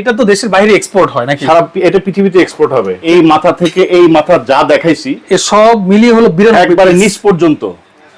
এটা তো দেশের বাইরে এক্সপোর্ট হয় নাকি? সারা এটা পৃথিবীতে এক্সপোর্ট হবে। এই মাথা থেকে এই মাথা যা দেখাইছি এ সব মিলিয়ে হলো বিরাট একবারে। নিচ পর্যন্ত।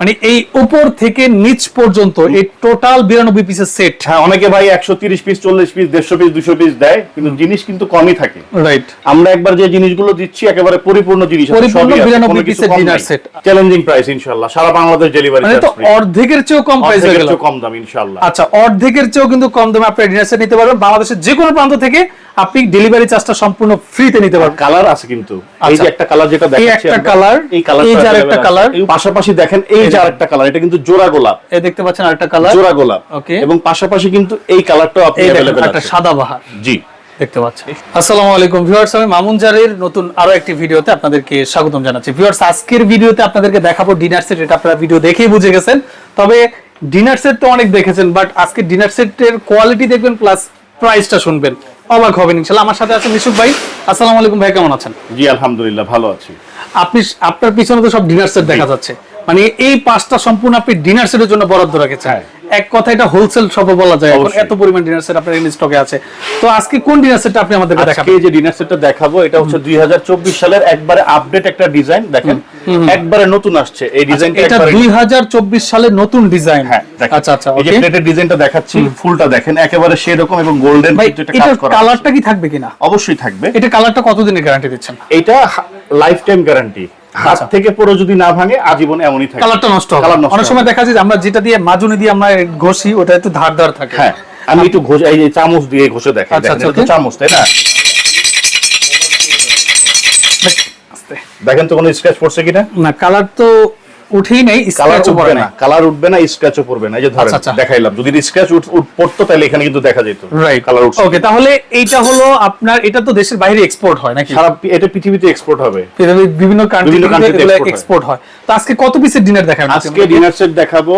মানে এই উপর থেকে নিচ পর্যন্ত এই টোটাল বিরানব্বই পিসের সেট হ্যাঁ অনেকে ভাই একশো তিরিশ পিস চল্লিশ পিস দেড়শো পিস দুশো পিস দেয় কিন্তু জিনিস কিন্তু কমই থাকে। রাইট আমরা একবার যে জিনিসগুলো দিচ্ছি একেবারে পরিপূর্ণ জিনিস পরিপূর্ণ সবই আছে, 92 কোনো কিছু পিসের কম dinner চ্যালেঞ্জিং প্রাইস ইনশাআল্লাহ। সারা বাংলাদেশ ডেলিভারি মানে তো অর্ধেকের চেয়েও কম প্রাইস হয়ে গেল। কম দাম ইনশাআল্লাহ। আচ্ছা অর্ধেকের চেয়েও কিন্তু কম দামে আপনি ডিনার সেট নিতে পারবেন। বাংলাদেশের যে কোনো প্রান্ত থেকে আপনি ডেলিভারি চার্জটা সম্পূর্ণ ফ্রিতে নিতে পারবেন। কালার আছে কিন্তু। এই আচ্ছা। যে একটা কালার যেটা দেখাচ্ছি একটা কালার এই কালার এই যে আরেকটা কালার পাশাপাশি দেখেন এই যে আরেকটা কালার এটা কিন্তু জোড়া গোলাপ এই দেখতে পাচ্ছেন আরেকটা কালার জোড়া গোলাপ Okay. এবং পাশাপাশি কিন্তু এই কালারটাও আপনি এই দেখেন अवेलेबल একটা আছে সাদা বাহার জি দেখতে পাচ্ছেন আসসালামু আলাইকুম ভিউয়ার্স আমি মামুন জারের নতুন আরো একটি ভিডিওতে আপনাদেরকে স্বাগতম জানাচ্ছি ভিউয়ার্স আজকের ভিডিওতে আপনাদেরকে দেখাবো ডিনার সেট এটা আপনারা ভিডিও দেখেই বুঝে গেছেন তবে ডিনার সেট তো অনেক দেখেছেন বাট আজকে ডিনার সেটের কোয়ালিটি দেখবেন প্লাস প্রাইসটা শুনবেন অবাক হবেন ইনশাআল্লাহ আমার সাথে আছে মিশুক ভাই আসসালামু আলাইকুম ভাই কেমন আছেন জি আলহামদুলিল্লাহ ভালো আছি আপনি আপনার পিছনে তো সব ডিনার সেট দেখা যাচ্ছে মানে এই পাঁচটা সম্পূর্ণ আপনি ডিনার সেটের জন্য বরাদ্দ রেখেছেন। হ্যাঁ। এক কথা এটা হোলসেল শপ বলা যায় এখন এত পরিমাণ ডিনার সেট আপনার স্টকে আছে। তো আজকে কোন ডিনার সেটটা আপনি আমাদেরকে আজকে দেখাবেন? যে ডিনার সেটটা দেখাবো এটা হচ্ছে দুই হাজার চব্বিশ সালের একবারে আপডেট একটা ডিজাইন দেখেন। একবারে নতুন আসছে। এই ডিজাইনটা এটা দুই হাজার চব্বিশ সালের নতুন ডিজাইন হ্যাঁ। আচ্ছা আচ্ছা এই যে। প্লেটের ডিজাইনটা দেখাচ্ছি ফুলটা দেখেন একেবারে সেরকম এবং গোল্ডেন এটা কাজ করা কালারটা কি থাকবে কিনা? অবশ্যই থাকবে। এটা কালারটা কতদিনের গ্যারান্টি দিচ্ছেন? এটা লাইফ টাইম গ্যারান্টি হাত আচ্ছা। থেকে পুরো যদি না ভাঙে আজীবন এমনই থাকে। কালারটা নষ্ট হবে। কালার নষ্ট অনেক সময় দেখা যায় আমরা যেটা দিয়ে মাজুনি দিয়ে আমরা ঘষি ওটা একটু ধার ধার থাকে। হ্যাঁ আমি একটু ঘষে এই চামচ দিয়ে ঘষে আচ্ছা, দেখেন আচ্ছা, তো চামচ তাই না? দেখেন তো কোনো স্ক্র্যাচ পড়ছে কিনা? না কালার তো উঠেই নেই কালার উঠবে না কালার উঠবে না স্ক্র্যাচও পড়বে না। এই যে ধরেন আচ্ছা, আচ্ছা। দেখাইলাম যদি স্ক্র্যাচ পড়তো তাহলে এখানে কিন্তু দেখা যেত। রাইট কালার উঠছে। ওকে তাহলে এইটা হলো আপনার এটা তো দেশের বাইরে এক্সপোর্ট হয় নাকি? সারা এটা পৃথিবীতে এক্সপোর্ট হবে। পৃথিবীর বিভিন্ন। এক্সপোর্ট হয়। তো আজকে কত পিসের ডিনার দেখাবেন? আজকে ডিনার সেট দেখাবো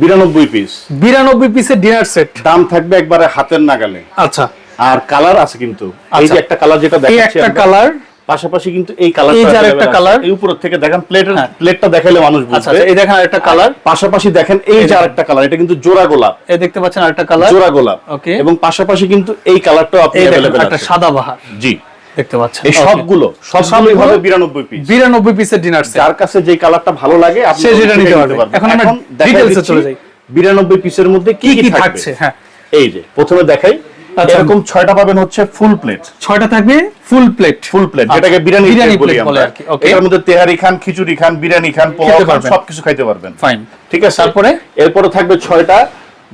বিরানব্বই পিস বিরানব্বই পিসের ডিনার সেট দাম থাকবে একবারে হাতের নাগালে। আচ্ছা। আর কালার আছে কিন্তু। এই আচ্ছা। যে একটা কালার যেটা দেখাচ্ছি একটা কালার পাশাপাশি কিন্তু এই কালারটা এই যে আরেকটা available আছে। colour। এই উপর থেকে দেখেন প্লেটের হ্যাঁ। প্লেটটা দেখাইলে মানুষ আচ্ছা বুঝবে আচ্ছা, এই দেখেন আরেকটা কালার পাশাপাশি দেখেন এই যে আরেকটা কালার এটা কিন্তু জোড়া গোলাপ এই দেখতে পাচ্ছেন আরেকটা কালার জোড়া গোলাপ Okay. এবং পাশাপাশি কিন্তু এই কালারটাও আপনি এই দেখেন अवेलेबल একটা আছে সাদা বাহার জি দেখতে পাচ্ছেন এই সবগুলো সবগুলোই হবে 92 পিস বিরানব্বই পিসের ডিনার সেট যার কাছে যে কালারটা ভালো লাগে আপনি সে যেটা সেটাই নিতে পারবে। এখন আমরা দেখাই details এ দিচ্ছি চলে যাই। 92 পিসের মধ্যে কি কি কি থাকছে থাকছে হ্যাঁ এই যে প্রথমে দেখাই আচ্ছা। এরকম ছয়টা পাবেন হচ্ছে ফুল প্লেট ছয়টা থাকবে ফুল প্লেট ফুল প্লেট আচ্ছা, যেটাকে বিরিয়ানি বিরিয়ানি প্লেট বলি বলে আমরা। আর কি, এর মধ্যে তেহারি খান খিচুড়ি খান বিরিয়ানি খান পোলাও খান। সবকিছু খাইতে পারবেন। ফাইন ঠিক আছে? তারপরে? এরপরে থাকবে ছয়টা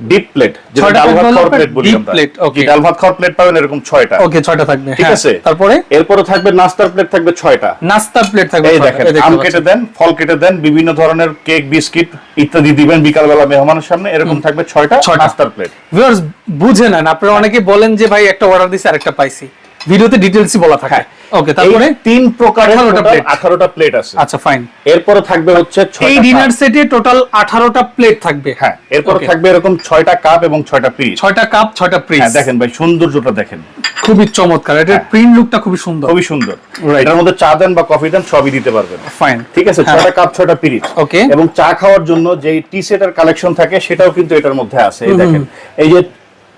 ডিপ প্লেট যেটা ডাল ভাত খাওয়ার প্লেট বলি আমরা। plate, okay. ডাল ভাত খাওয়ার প্লেট পাবেন এরকম ছয়টা। ওকে ছয়টা থাকবে ঠিক হ্যাঁ। আছে? তারপরে? এরপরে থাকবে নাস্তার প্লেট থাকবে ছয়টা। নাস্তার প্লেট থাকবে এই দেখেন আম কেটে দেন ফল কেটে দেন বিভিন্ন ধরনের কেক বিস্কিট ইত্যাদি দিবেন বিকালবেলা মেহমানের সামনে এরকম থাকবে ছয়টা ছয়টা। নাস্তার প্লেট ভিউয়ার্স বুঝে নেন আপনারা অনেকে বলেন যে ভাই একটা অর্ডার দিছি আরেকটা পাইছি। ভিডিওতে ডিটেইলসই বলা থাকে। ওকে তারপরে তিন প্রকারের 18টা টোটাল plate। 18টা প্লেট আছে। আচ্ছা ফাইন এরপরে থাকবে হচ্ছে এই ডিনার সেটে টোটাল 18টা প্লেট থাকবে। হ্যাঁ এরপরে থাকবে এরকম ছয়টা কাপ এবং ছয়টা পিস ছয়টা কাপ ছয়টা হ্যাঁ দেখেন ভাই সৌন্দর্যটা দেখেন। খুবই চমৎকার। এটার হ্যাঁ। প্রিন্ট লুকটা খুবই সুন্দর। খুবই সুন্দর। এটার মধ্যে চা দেন বা কফি দেন সবই দিতে পারবেন। ফাইন ঠিক আছে হ্যাঁ। ছয়টা কাপ ছয়টা পিরিচ Okay. এবং চা খাওয়ার জন্য যে টি সেটের কালেকশন থাকে সেটাও কিন্তু এটার মধ্যে আছে এই দেখেন। এই যে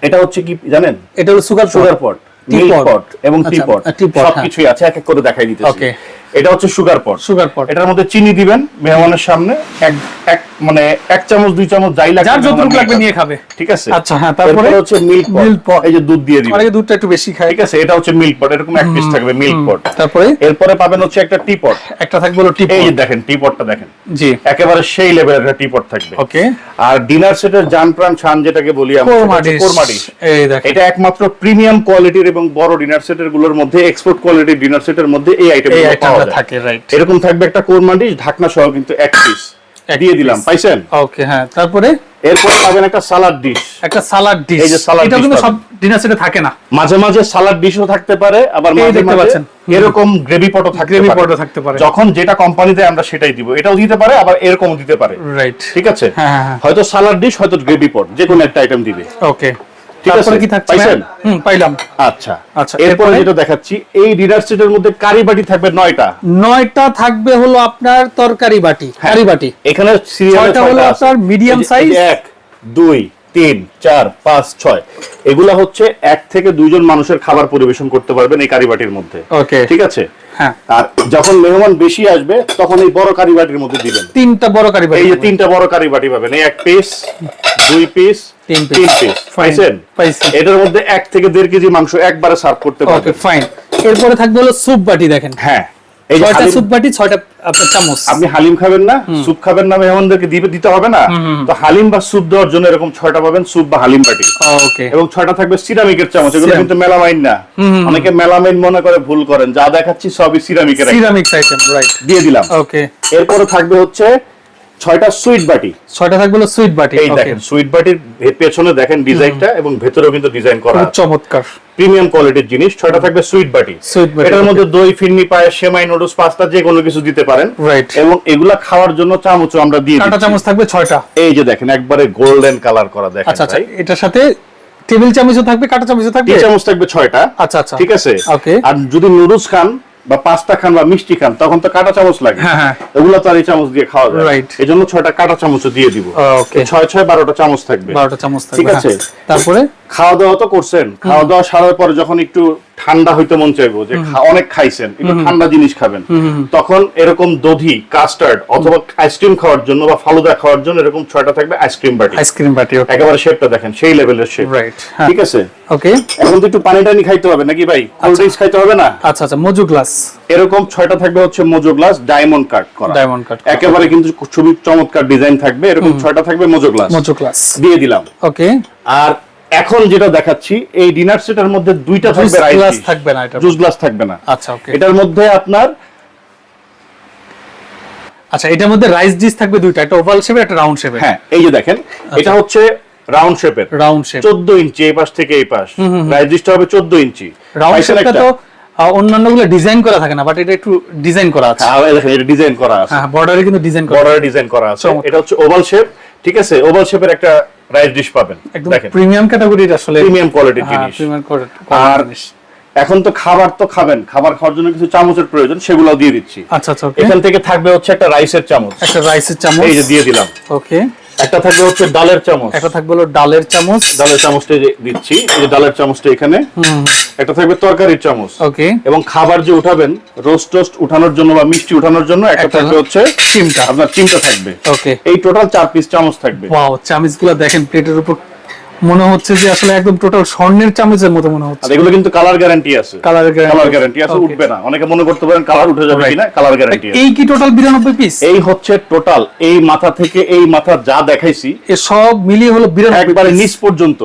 এটা হচ্ছে কি জানেন? এটা হলো sugar sugar pot Tea milk pot। Pot এবং টি আচ্ছা, pot, সবকিছুই আছে এক এক করে দেখাই দিতেছি. এটা হচ্ছে সুগার পট। সুগার পট। এটার মধ্যে চিনি দিবেন মেহমানের সামনে এক এক মানে এক চামচ দুই চামচ যাই লাগে যার যতটুকু লাগবে নিয়ে খাবে। ঠিক আছে? আচ্ছা, হ্যাঁ, তারপরে? হচ্ছে মিল্ক Milk পট। এই যে দুধ দিয়ে দিবেন। অনেকে দুধটা একটু বেশি খায়। ঠিক আছে এটা হচ্ছে মিল্ক পট এরকম এক পিস থাকবে মিল্ক পট। তারপরে? এরপরে পাবেন হচ্ছে একটা টি পট। একটা থাকবে হলো টিপ এই যে দেখেন টি পটটা দেখেন। জি। একেবারে সেই লেভেলের একটা টি পট থাকবে। ওকে। আর ডিনার সেটের জান প্রাণ ছান যেটাকে বলি আমরা সেটা কোরমা হচ্ছে ডিশ কোরমা ডিশ এই দেখেন। এটা একমাত্র প্রিমিয়াম কোয়ালিটির এবং বড় ডিনার সেটেরগুলোর মধ্যে এক্সপোর্ট কোয়ালিটির ডিনার সেটের মধ্যে এই আইটেম পাওয়া থাকে রাইট এরকম থাকবে একটা কোরমা ডিশ ঢাকনা সহ কিন্তু এক পিস দিয়ে দিলাম পাইছেন? ওকে হ্যাঁ তারপরে? এরপরে পাবেন একটা সালাড ডিশ একটা সালাড ডিশ এই যে salad এটা কিন্তু সব ডিনার সেটে থাকে না। মাঝে মাঝে সালাড ডিশও থাকতে পারে আবার এই মাঝে দেখতে পাচ্ছেন। এরকম গ্রেভি পটও থাকতে Gravy পারে। pot ও থাকতে পারে। যখন যেটা কোম্পানিতে আমরা সেটাই দিব। এটাও দিতে পারে আবার এরকমও দিতে পারে। রাইট ঠিক আছে? হ্যাঁ, হ্যাঁ, হ্যাঁ। হয়তো সালাড ডিশ হয়তো গ্রেভি পট যে কোনো একটা আইটেম দিবে। ওকে ঠিক তারপরে আছে? কি থাকছে পাইছেন? হুম পাইলাম। আচ্ছা। আচ্ছা, এরপরে এরপরে? যেটা দেখাচ্ছি এই ডিনার সেটের মধ্যে কারি বাটি থাকবে নয়টা। নয়টা থাকবে হলো আপনার তরকারি বাটি হ্যাঁ। কারি বাটি। এখানে সিরিয়ালে হলো আপনার medium size? এক দুই তিন চার পাঁচ ছয়। এগুলা হচ্ছে এক থেকে দুইজন মানুষের খাবার পরিবেশন করতে পারবেন এই কারিবাটির মধ্যে। ওকে। ঠিক আছে? হ্যাঁ। আর যখন মেহমান বেশি আসবে তখন এই বড় কারিবাটির মধ্যে দিবেন। তিনটা বড় কারি এই যে তিনটা বড় কারিবাটি পাবেন। এই এক পিস দুই পিস তিন পিস পাইছেন? এটার মধ্যে এক থেকে দেড় কেজি মাংস একবারে সার্ভ করতে পারবেন। ফাইন এরপরে থাকবে হলো স্যুপ বাটি দেখেন। হ্যাঁ। এই ছয়টা হালিম- স্যুপ বাটি ছয়টা আপনার চামচ। আপনি হালিম খাবেন না স্যুপ খাবেন না মেহমানদেরকে দিবে দিতে হবে না। তো হালিম বা স্যুপ দেওয়ার জন্য এরকম ছয়টা পাবেন স্যুপ বা হালিম বাটি। ওকে এবং ছয়টা থাকবে সিরামিকের চামচ এগুলো। কিন্তু মেলামাইন না। অনেকে মেলামাইন মনে করে ভুল করেন। যা দেখাচ্ছি সবই সিরামিকের। আইটেম রাইট দিয়ে দিলাম। ওকে এরপরে থাকবে হচ্ছে ছয়টা সুইট বাটি। ছয়টা থাকবে হলো সুইট বাটি। এই দেখেন সুইট বাটির পেছনে দেখেন ডিজাইনটা এবং ভেতরেও কিন্তু ডিজাইন করা আছে চমৎকার। প্রিমিয়াম কোয়ালিটির জিনিস ছয়টা থাকবে সুইট বাটি। এটার মধ্যে দই ফিরনি পায়েস সেমাই নুডলস পাস্তা যে কোনো কিছু দিতে পারেন। Right. এবং এগুলা খাওয়ার জন্য চামচও আমরা দিয়ে কাঁটা চামচ থাকবে ছয়টা। এই যে দেখেন একবারে গোল্ডেন কালার করা দেখেন আচ্ছা আচ্ছা এটার সাথে টেবিল চামচও থাকবে কাঁটা চামচও থাকবে? চামচ থাকবে ছয়টা। আচ্ছা আচ্ছা। ঠিক আছে? Okay. আর যদি নুডলস খান বা পাস্তা খান বা মিষ্টি খান তখন তো কাঁটা চামচ লাগে। হ্যাঁ, হ্যাঁ। এগুলো তো আর এই চামচ দিয়ে খাওয়া যায় Right. এই জন্য ছয়টা কাঁটা চামচও দিয়ে দিব। ছয় ছয় বারোটা চামচ থাকবে। বারোটা চামচ ঠিক আছে। হ্যাঁ। তারপরে? খাওয়া দাওয়া তো করছেন। খাওয়া দাওয়া সারার পরে যখন একটু ঠান্ডা হইতে মন চাইব যে অনেক খাইছেন একটু ঠান্ডা জিনিস খাবেন তখন এরকম দধি কাস্টার্ড অথবা আইসক্রিম খাওয়ার জন্য বা ফালুদা খাওয়ার জন্য এরকম ছয়টা থাকবে আইসক্রিম বাটি। আইসক্রিম বাটি একেবারে শেপটা দেখেন সেই লেভেলের শেপ রাইট ঠিক আছে? ওকে এখন তো একটু পানি টানি খাইতে হবে নাকি ভাই? কোল্ড ড্রিঙ্কস খাইতে হবে না? আচ্ছা আচ্ছা মজু গ্লাস এরকম ছয়টা থাকবে হচ্ছে মোজো গ্লাস ডায়মন্ড কাট করা। Cut করা। একেবারে কিন্তু খুবই চমৎকার ডিজাইন থাকবে এরকম ছয়টা থাকবে মোজো গ্লাস মজু গ্লাস দিয়ে দিলাম। ওকে আর এখন যেটা দেখাচ্ছি এই ডিনার সেটের মধ্যে দুইটা থাকবে রাইস গ্লাস থাকবে না এটা। জুস গ্লাস থাকবে না। আচ্ছা ওকে এটার মধ্যে আপনার আচ্ছা এটার মধ্যে রাইস ডিশ থাকবে দুইটা একটা ওভাল শেপের একটা রাউন্ড শেপের হ্যাঁ এই যে দেখেন আচ্ছা। এটা হচ্ছে রাউন্ড শেপের রাউন্ড শেপ চোদ্দ ইঞ্চি এই পাশ থেকে এই পাশ। রাইস ডিশটা হবে চোদ্দ ইঞ্চি। রাউন্ড শেপটা তো অন্যান্যগুলো ডিজাইন করা থাকে না বাট এটা একটু ডিজাইন করা আছে। হ্যাঁ, দেখেন এটা ডিজাইন করা আছে। হ্যাঁ বর্ডারে কিন্তু ডিজাইন করা বর্ডারে ডিজাইন করা আছে। এটা হচ্ছে ওভাল শেপ ঠিক আছে? ওভাল শেপের একটা রাইস ডিশ পাবেন। একদম প্রিমিয়াম ক্যাটাগরির আসলে প্রিমিয়াম কোয়ালিটির হ্যাঁ জিনিস। প্রিমিয়াম আর এখন তো খাবার তো খাবেন। খাবার খাওয়ার জন্য কিছু চামচের প্রয়োজন সেগুলোও দিয়ে দিচ্ছি। আচ্ছা আচ্ছা এখান থেকে থাকবে হচ্ছে একটা রাইসের চামচ। একটা রাইসের চামচ। এই যে দিয়ে দিলাম। ওকে একটা থাকবে হচ্ছে ডালের চামচ। একটা থাকবে হলো ডালের চামচ। ডালের চামচটা দিচ্ছি এই ডালের চামচটা এখানে। একটা থাকবে তরকারির চামচ। ওকে এবং খাবার যে উঠাবেন রোস্ট টোস্ট উঠানোর জন্য বা মিষ্টি উঠানোর জন্য একটা একটা থাকবে হচ্ছে চিমটা। আপনার চিমটা থাকবে। ওকে এই টোটাল চার পিস চামচ থাকবে। ওয়াও চামচগুলো দেখেন প্লেটের উপর মনে হচ্ছে যে আসলে একদম টোটাল স্বর্ণের চামচের মতো মনে হচ্ছে। আর এগুলো কিন্তু কালার গ্যারান্টি আছে। কালার কালার গ্যারান্টি আছে উঠবে না। অনেকে মনে করতে পারেন কালার উঠে যাবে. কিনা কালার গ্যারান্টি আছে। এই কি টোটাল বিরানব্বই পিস এই হচ্ছে টোটাল এই মাথা থেকে এই মাথা যা দেখাইছি এ সব মিলিয়ে হলো বিরানব্বই একবারে piece। নিচ পর্যন্ত।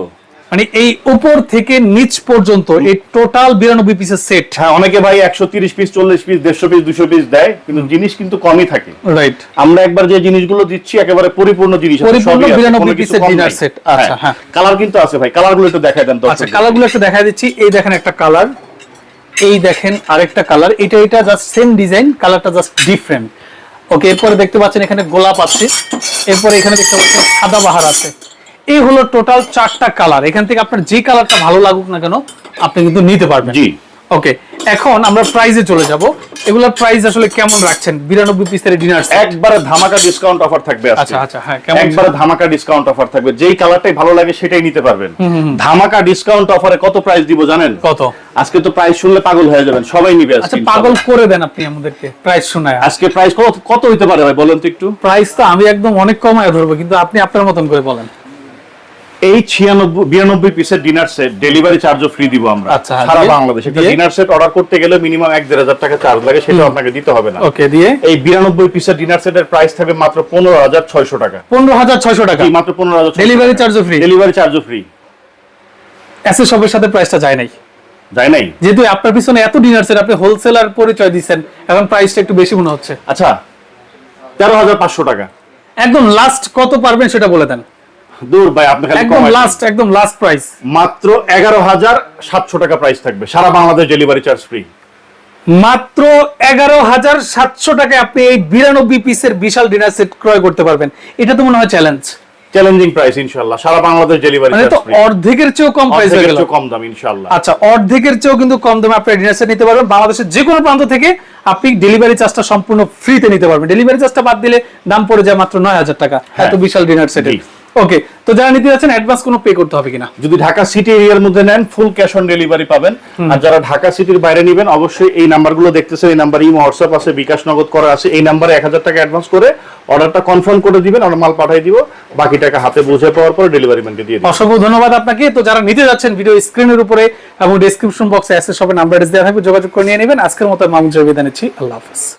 মানে এই উপর থেকে নিচ পর্যন্ত এই টোটাল বিরানব্বই পিসের সেট হ্যাঁ অনেকে ভাই একশো তিরিশ পিস চল্লিশ পিস দেড়শো পিস দুশো পিস দেয় কিন্তু জিনিস কিন্তু কমই থাকে। রাইট আমরা একবার যে জিনিসগুলো দিচ্ছি একেবারে পরিপূর্ণ জিনিস আছে, পরিপূর্ণ সবই আছে, 92 কোনো কিছু পিসের কম dinner আচ্ছা, হ্যাঁ। কালার কিন্তু আছে ভাই কালারগুলো একটু দেখাই দেন আচ্ছা। কালারগুলো একটু দেখা দিচ্ছি। এই দেখেন একটা কালার এই দেখেন আরেকটা কালার এটা এটা জাস্ট সেম ডিজাইন কালারটা জাস্ট ডিফারেন্ট ওকে এরপরে দেখতে পাচ্ছেন এখানে গোলাপ আছে। এরপরে এখানে দেখতে পাচ্ছেন সাদা বাহার আছে। এই হলো টোটাল চারটা কালার এখান থেকে আপনার যে কালারটা ভালো লাগুক না কেন আপনি কিন্তু নিতে পারবেন। জি। ওকে এখন আমরা প্রাইজে চলে যাব। এগুলোর প্রাইস আসলে কেমন রাখছেন? বিরানব্বই পিসের ডিনার একবারে ধামাকা ডিসকাউন্ট অফার থাকবে আজকে। আচ্ছা আচ্ছা হ্যাঁ কেমন? একবারে ধামাকা ডিসকাউন্ট অফার থাকবে। যেই কালারটাই ভালো লাগে সেটাই নিতে পারবেন। ধামাকা ডিসকাউন্ট অফারে কত প্রাইস দিব জানেন? কত? আজকে তো প্রাইস শুনলে পাগল হয়ে যাবেন। সবাই নিবে আজকে আচ্ছা পাগল করে দেন আপনি আমাদেরকে প্রাইস শোনায়। আজকে প্রাইস কত কত হতে পারে ভাই? বলেন তো একটু। প্রাইস তো আমি একদম অনেক কমায় ধরবো কিন্তু আপনি আপনার মতন করে বলেন। এই ছিয়ানব্বই বিরানব্বই পিসের ডিনার সেট ডেলিভারি চার্জও ফ্রি দিব আমরা। আচ্ছা, হ্যাঁ, সারা বাংলাদেশে। একটা ডিনার সেট অর্ডার করতে গেলে মিনিমাম এক দেড় হাজার টাকা চার্জ লাগে সেটা আপনাকে দিতে হবে না। ওকে দিয়ে? এই বিরানব্বই পিসের ডিনার সেটের প্রাইস থাকবে মাত্র পনেরো হাজার ছয়শো টাকা। পনেরো হাজার ছয়শো টাকা? মাত্র পনেরো হাজার ডেলিভারি চার্জও ফ্রি ডেলিভারি চার্জও ফ্রি এসে সবের সাথে প্রাইসটা যায় নাই? যায় নাই? যেহেতু আপনার পিছনে এত ডিনার সেট আপনি হোলসেলার পরিচয় দিচ্ছেন এখন প্রাইসটা একটু বেশি মনে হচ্ছে। আচ্ছা তেরো হাজার পাঁচশো টাকা। একদম লাস্ট কত পারবেন সেটা বলে দেন। দূর ভাই আপনি খালি একদম লাস্ট একদম লাস্ট প্রাইস মাত্র এগারো হাজার সাতশো টাকা প্রাইস থাকবে সারা বাংলাদেশ ডেলিভারি চার্জ ফ্রি মাত্র এগারো হাজার সাতশো টাকায় আপনি এই বিরানব্বই পিসের বিশাল ডিনার সেট ক্রয় করতে পারবেন। এটা তো মনে হয় চ্যালেঞ্জ চ্যালেঞ্জিং প্রাইস ইনশাল্লাহ সারা বাংলাদেশ ডেলিভারি মানে তো অর্ধেকের চেয়েও কম প্রাইস হয়ে গেল। কম দাম ইনশাল্লাহ আচ্ছা অর্ধেকের চেয়েও কিন্তু কম দামে আপনি ডিনার সেট নিতে পারবেন। বাংলাদেশের যে কোনো প্রান্ত থেকে আপনি ডেলিভারি চার্জটা সম্পূর্ণ ফ্রিতে নিতে পারবেন। ডেলিভারি চার্জটা বাদ দিলে দাম পড়ে যায় মাত্র নয় হাজার টাকা। হ্যাঁ। এত বিশাল ডিনার সেট জি। ওকে তো যারা নিতে যাচ্ছেন অ্যাডভান্স কোনো পে করতে হবে কিনা? যদি ঢাকা সিটি এরিয়ার মধ্যে নেন ফুল ক্যাশ অন ডেলিভারি পাবেন। আর যারা ঢাকা সিটির বাইরে নেবেন অবশ্যই এই নাম্বারগুলো দেখতেছেন এই নাম্বার ইমো হোয়াটসঅ্যাপ আছে বিকাশ নগদ করা আছে। এই নাম্বারে এক হাজার টাকা অ্যাডভান্স করে অর্ডারটা কনফার্ম করে দিবেন আমরা মাল পাঠিয়ে দিব। বাকি টাকা হাতে বুঝে পাওয়ার পর ডেলিভারি ম্যানকে দিয়ে দিবেন। অসংখ্য ধন্যবাদ আপনাকে। তো যারা নিতে যাচ্ছেন ভিডিও স্ক্রিনের উপরে এবং ডেসক্রিপশন বক্সে অ্যাসেস শপের নাম্বার দেওয়া থাকবে যোগাযোগ করে নিয়ে নেবেন। আজকের মতো মামুন জয় বিদায় নিচ্ছি। আল্লাহ হাফেজ।